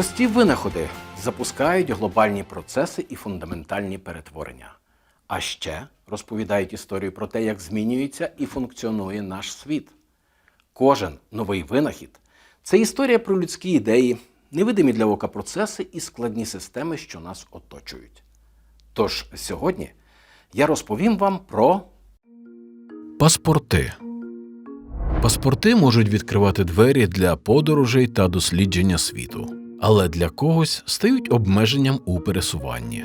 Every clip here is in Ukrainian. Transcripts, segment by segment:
Прості винаходи запускають глобальні процеси і фундаментальні перетворення. А ще розповідають історію про те, як змінюється і функціонує наш світ. Кожен новий винахід це історія про людські ідеї, невидимі для ока процеси і складні системи, що нас оточують. Тож сьогодні я розповім вам про Паспорти. Паспорти можуть відкривати двері для подорожей та дослідження світу, але для когось стають обмеженням у пересуванні.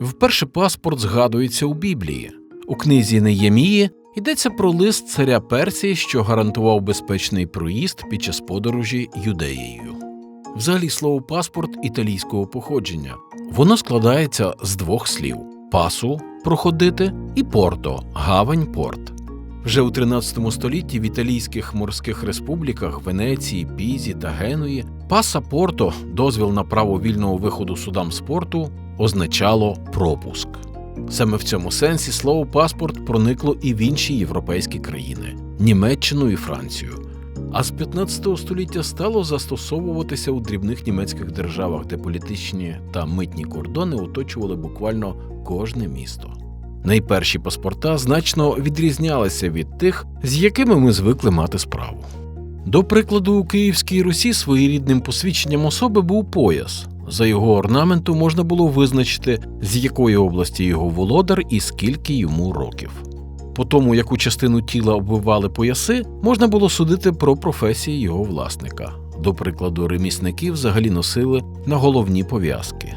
Вперше паспорт згадується у Біблії. У книзі Неємії йдеться про лист царя Персії, що гарантував безпечний проїзд під час подорожі юдеєю. Взагалі слово паспорт італійського походження. Воно складається з двох слів: пасу проходити і порто гавань порт. Вже у 13 столітті в італійських морських республіках Венеції, Пізі та Генуї пасапорто, дозвіл на право вільного виходу судам з порту, означало пропуск. Саме в цьому сенсі слово паспорт проникло і в інші європейські країни Німеччину і Францію. А з 15 століття стало застосовуватися у дрібних німецьких державах, де політичні та митні кордони оточували буквально кожне місто. Найперші паспорта значно відрізнялися від тих, з якими ми звикли мати справу. До прикладу, у Київській Русі своєрідним посвідченням особи був пояс. За його орнаменту можна було визначити, з якої області його володар і скільки йому років. По тому, яку частину тіла обвивали пояси, можна було судити про професії його власника. До прикладу, ремісники взагалі носили на головні пов'язки.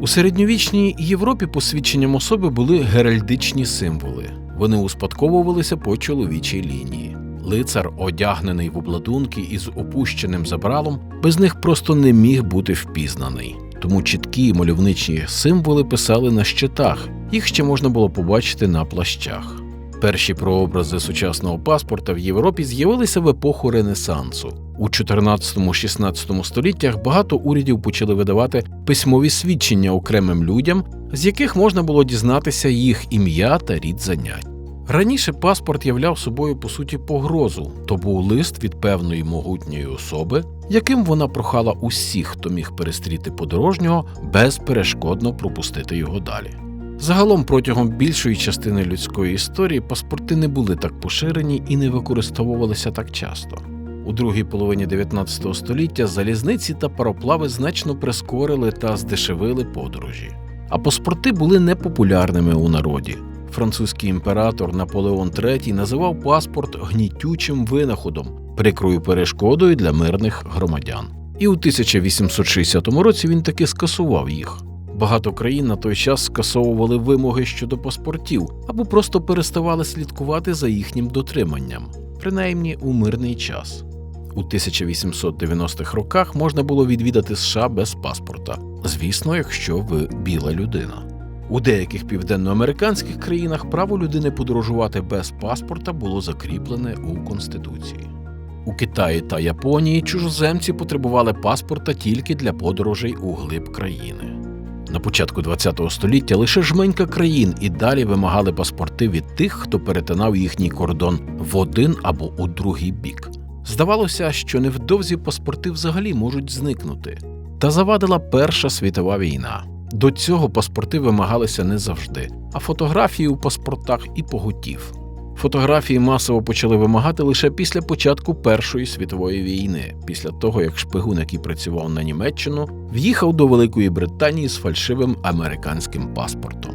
У середньовічній Європі посвідченням особи були геральдичні символи. Вони успадковувалися по чоловічій лінії. Лицар, одягнений в обладунки із опущеним забралом, без них просто не міг бути впізнаний. Тому чіткі мальовничі символи писали на щитах, їх ще можна було побачити на плащах. Перші прообрази сучасного паспорта в Європі з'явилися в епоху Ренесансу. У 14-16 століттях багато урядів почали видавати письмові свідчення окремим людям, з яких можна було дізнатися їх ім'я та рід занять. Раніше паспорт являв собою по суті погрозу, то був лист від певної могутньої особи, яким вона прохала усіх, хто міг перестріти подорожнього, безперешкодно пропустити його далі. Загалом протягом більшої частини людської історії паспорти не були так поширені і не використовувалися так часто. У другій половині 19 століття залізниці та пароплави значно прискорили та здешевили подорожі. А паспорти були непопулярними у народі. Французький імператор Наполеон III називав паспорт гнітючим винаходом, прикрою перешкодою для мирних громадян. І у 1860 році він таки скасував їх. Багато країн на той час скасовували вимоги щодо паспортів або просто переставали слідкувати за їхнім дотриманням, принаймні у мирний час. У 1890-х роках можна було відвідати США без паспорта, звісно, якщо ви біла людина. У деяких південноамериканських країнах право людини подорожувати без паспорта було закріплене у Конституції. У Китаї та Японії чужоземці потребували паспорта тільки для подорожей у глиб країни. На початку ХХ століття лише жменька країн і далі вимагали паспорти від тих, хто перетинав їхній кордон в один або у другий бік. Здавалося, що невдовзі паспорти взагалі можуть зникнути. Та завадила Перша світова війна. До цього паспорти вимагалися не завжди, а фотографії у паспортах і поготів. Фотографії масово почали вимагати лише після початку Першої світової війни, після того як шпигун, який працював на Німеччину, в'їхав до Великої Британії з фальшивим американським паспортом.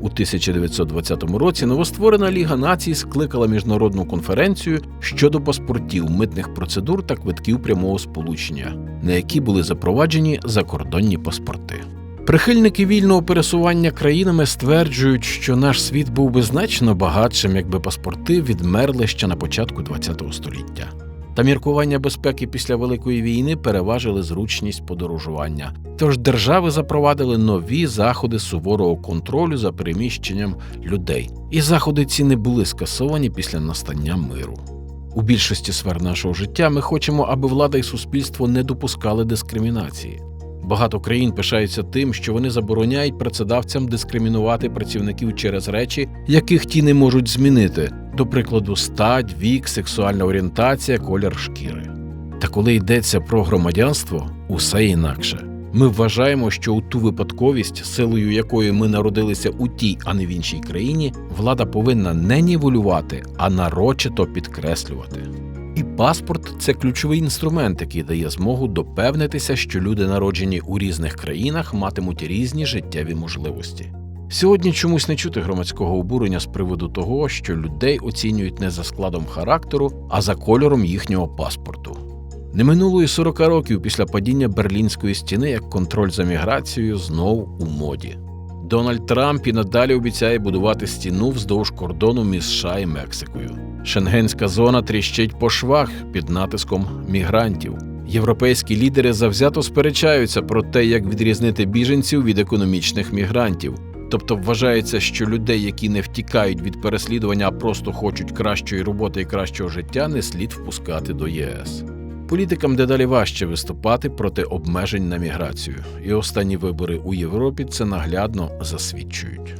У 1920 році новостворена Ліга націй скликала міжнародну конференцію щодо паспортів, митних процедур та квитків прямого сполучення, на які були запроваджені закордонні паспорти. Прихильники вільного пересування країнами стверджують, що наш світ був би значно багатшим, якби паспорти відмерли ще на початку ХХ століття. Та міркування безпеки після Великої війни переважили зручність подорожування. Тож держави запровадили нові заходи суворого контролю за переміщенням людей, і заходи ці не були скасовані після настання миру. У більшості сфер нашого життя ми хочемо, аби влада і суспільство не допускали дискримінації. Багато країн пишаються тим, що вони забороняють працедавцям дискримінувати працівників через речі, яких ті не можуть змінити, до прикладу, стать, вік, сексуальна орієнтація, колір шкіри. Та коли йдеться про громадянство, усе інакше. Ми вважаємо, що у ту випадковість, силою якої ми народилися у тій, а не в іншій країні, влада повинна не нівелювати, а нарочито підкреслювати. Паспорт це ключовий інструмент, який дає змогу допевнитися, що люди, народжені у різних країнах, матимуть різні життєві можливості. Сьогодні чомусь не чути громадського обурення з приводу того, що людей оцінюють не за складом характеру, а за кольором їхнього паспорту. Не минуло і 40 років після падіння Берлінської стіни, як контроль за міграцією знов у моді. Дональд Трамп і надалі обіцяє будувати стіну вздовж кордону між США і Мексикою. Шенгенська зона тріщить по швах під натиском мігрантів. Європейські лідери завзято сперечаються про те, як відрізнити біженців від економічних мігрантів. Тобто вважається, що людей, які не втікають від переслідування, а просто хочуть кращої роботи і кращого життя, не слід впускати до ЄС. Політикам дедалі важче виступати проти обмежень на міграцію, і останні вибори у Європі це наглядно засвідчують.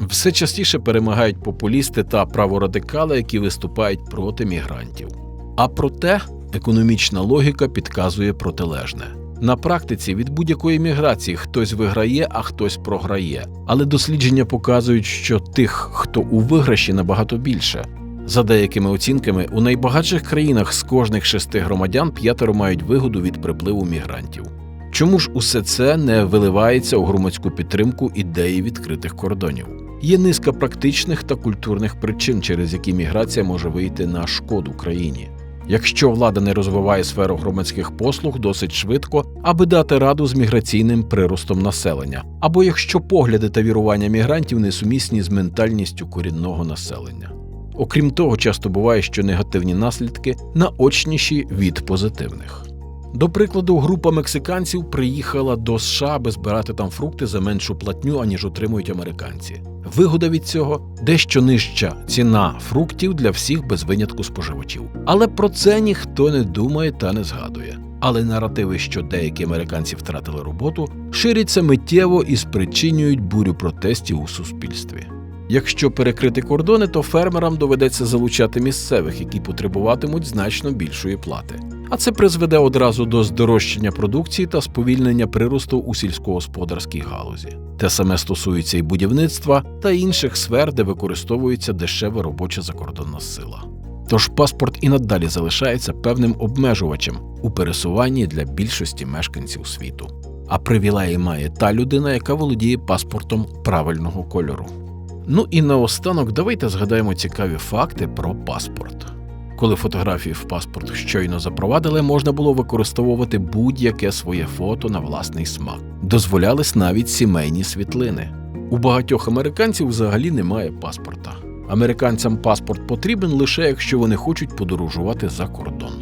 Все частіше перемагають популісти та праворадикали, які виступають проти мігрантів. А проте економічна логіка підказує протилежне. На практиці від будь-якої міграції хтось виграє, а хтось програє. Але дослідження показують, що тих, хто у виграші, набагато більше. За деякими оцінками, у найбагатших країнах з кожних шести громадян п'ятеро мають вигоду від припливу мігрантів. Чому ж усе це не виливається у громадську підтримку ідеї відкритих кордонів? Є низка практичних та культурних причин, через які міграція може вийти на шкоду країні. Якщо влада не розвиває сферу громадських послуг досить швидко, аби дати раду з міграційним приростом населення, або якщо погляди та вірування мігрантів несумісні з ментальністю корінного населення. Окрім того, часто буває, що негативні наслідки наочніші від позитивних. До прикладу, група мексиканців приїхала до США, аби збирати там фрукти за меншу платню, аніж отримують американці. Вигода від цього дещо нижча ціна фруктів для всіх без винятку споживачів. Але про це ніхто не думає та не згадує. Але наративи, що деякі американці втратили роботу, ширяться миттєво і спричинюють бурю протестів у суспільстві. Якщо перекрити кордони, то фермерам доведеться залучати місцевих, які потребуватимуть значно більшої плати. А це призведе одразу до здорожчання продукції та сповільнення приросту у сільськогосподарській галузі. Те саме стосується і будівництва та інших сфер, де використовується дешева робоча закордонна сила. Тож паспорт і надалі залишається певним обмежувачем у пересуванні для більшості мешканців світу. А привілеї має та людина, яка володіє паспортом правильного кольору. Ну і наостанок давайте згадаємо цікаві факти про паспорт. Коли фотографії в паспорт щойно запровадили, можна було використовувати будь-яке своє фото на власний смак. Дозволялись навіть сімейні світлини. У багатьох американців взагалі немає паспорта. Американцям паспорт потрібен лише якщо вони хочуть подорожувати за кордон.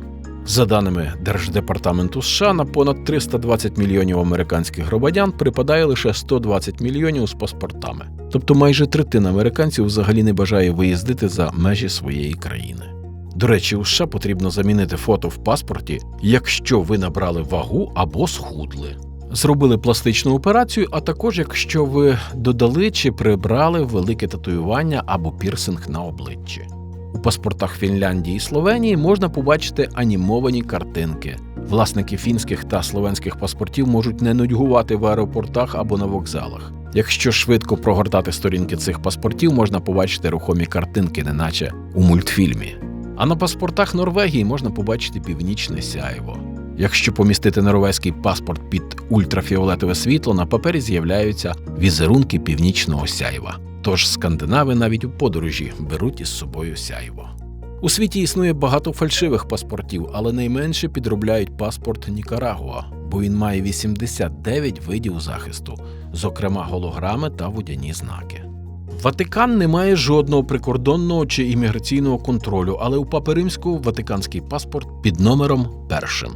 За даними Держдепартаменту США, на понад 320 мільйонів американських громадян припадає лише 120 мільйонів з паспортами. Тобто майже третина американців взагалі не бажає виїздити за межі своєї країни. До речі, у США потрібно замінити фото в паспорті, якщо ви набрали вагу або схудли. Зробили пластичну операцію, а також якщо ви додали чи прибрали велике татуювання або пірсинг на обличчі. У паспортах Фінляндії і Словенії можна побачити анімовані картинки. Власники фінських та словенських паспортів можуть не нудьгувати в аеропортах або на вокзалах. Якщо швидко прогортати сторінки цих паспортів, можна побачити рухомі картинки, неначе у мультфільмі. А на паспортах Норвегії можна побачити північне сяйво. Якщо помістити норвезький паспорт під ультрафіолетове світло, на папері з'являються візерунки північного сяйва. Тож скандинави навіть у подорожі беруть із собою сяйво. У світі існує багато фальшивих паспортів, але найменше підробляють паспорт Нікарагуа, бо він має 89 видів захисту, зокрема голограми та водяні знаки. Ватикан не має жодного прикордонного чи імміграційного контролю, але у Папи Римського ватиканський паспорт під номером першим.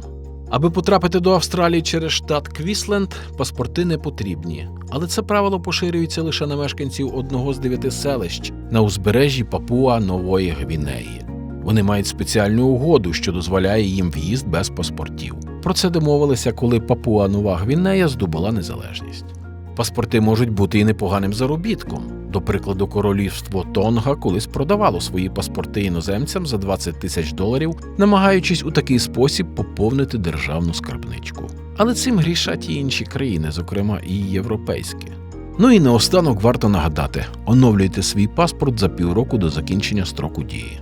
Аби потрапити до Австралії через штат Квісленд, паспорти не потрібні. Але це правило поширюється лише на мешканців одного з дев'яти селищ на узбережжі Папуа Нової Гвінеї. Вони мають спеціальну угоду, що дозволяє їм в'їзд без паспортів. Про це домовилися, коли Папуа Нова Гвінея здобула незалежність. Паспорти можуть бути і непоганим заробітком. До прикладу, королівство Тонга колись продавало свої паспорти іноземцям за 20 тисяч доларів, намагаючись у такий спосіб поповнити державну скарбничку. Але цим грішать і інші країни, зокрема і європейські. Ну і наостанок варто нагадати: оновлюйте свій паспорт за півроку до закінчення строку дії.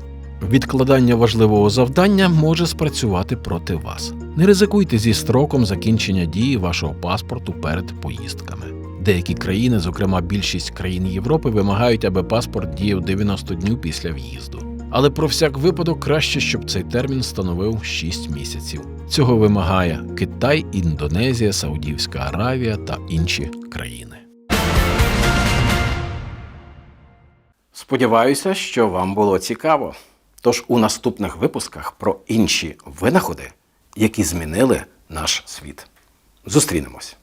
Відкладання важливого завдання може спрацювати проти вас. Не ризикуйте зі строком закінчення дії вашого паспорту перед поїздками. Деякі країни, зокрема більшість країн Європи, вимагають, аби паспорт діяв 90 днів після в'їзду. Але про всяк випадок краще, щоб цей термін становив 6 місяців. Цього вимагає Китай, Індонезія, Саудівська Аравія та інші країни. Сподіваюся, що вам було цікаво. Тож у наступних випусках про інші винаходи, які змінили наш світ. Зустрінемось!